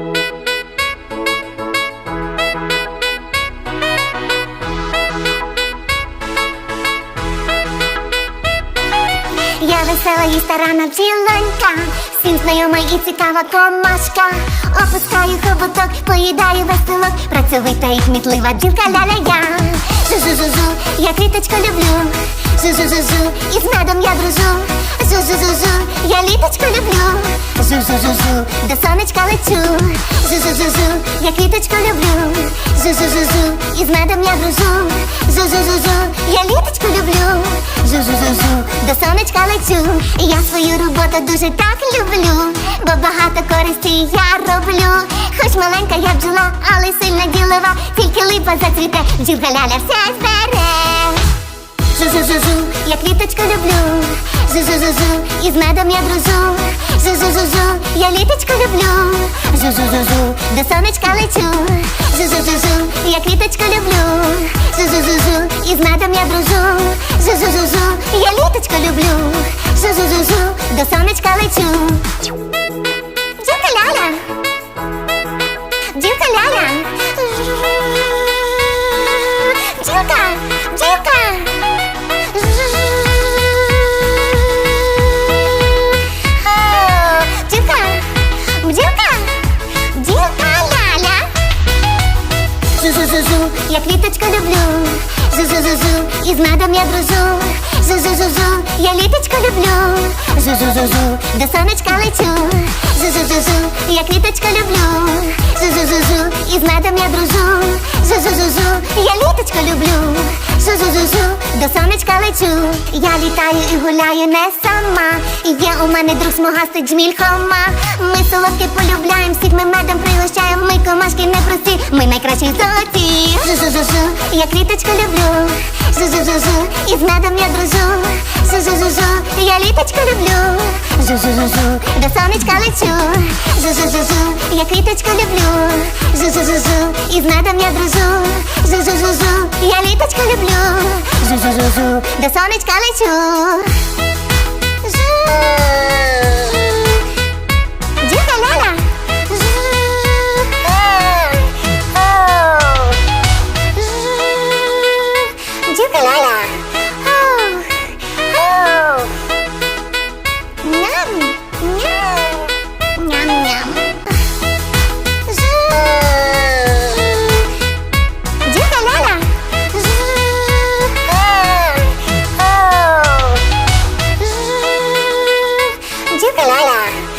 Я весела і старана бджілонька, всім знайома і цікава комашка. Опускаю хоботок, поїдаю весь пилок, працьовита і кмітлива бджілка ля-ля-я. Жу-жу-жу-жу, я квіточку люблю. Жу-жу-жу-жу, і з медом я дружу. Жу-жу-жу-жу, я літочку люблю. Жу-жу-жу-жу, до сонечка лечу. Жу-жу-жу-жу, я квіточку люблю. Жу-жу-жу-жу, і медом я дружу. Жу-жу-жу-жу, я літочку люблю. Жу-жу-жу-жу, до сонечка лечу. Я свою роботу дуже так люблю, бо багато користі я роблю. Хоч маленька я бджола, але сильна ділова, тільки липа зацвіте, бджілка ляля все збере. Жу-жу-жу-жу, я квіточку люблю. Жу-жу-жу-жу, і з медом я дружу. Жу-жу-жу-жу, я літочку люблю. Жу-жу-жу-жу, до сонечка лечу. Жу-жу-жу-жу, я квіточку люблю. Жу-жу-жу-жу, і з медом я дружу. Жу-жу-жу-жу, я літочку люблю. Жу-жу-жу-жу, до сонечка лечу. Дівка ляля. Дівка ляля. Дівка, дівка. Я квіточку люблю. зу-зу-зу-зу, і з медом я дружу. зу-зу-зу-зу, я літочку люблю. зу-зу-зу-зу, до сонечка лечу. зу-зу-зу-зу, я квіточку люблю. зу-зу-зу-зу, і медом я дружу. зу-зу-зу-зу, я літочку люблю. Жу-жу-жу-жу, до сонечка лечу. Я літаю і гуляю не сама. Є у мене друг смугастий джміль хома. Ми солодке полюбляємо, всіх ми медом пригощаємо. Ми комашки непрості, ми найкращі золоті. Жу-жу-жу-жу, я квіточку люблю. Жу-жу-жу-жу, і з медом я дружу. Жу-жу-жу-жу, я літочку люблю. Жу-жу-жу-жу, до сонечка лечу. Жу-жу-жу-жу, я квіточку люблю. Жу-жу-жу-жу, і з медом я дружу. Жу-жу-жу-жу, я літочку люблю. До сонечка лечу. Жу. Cái.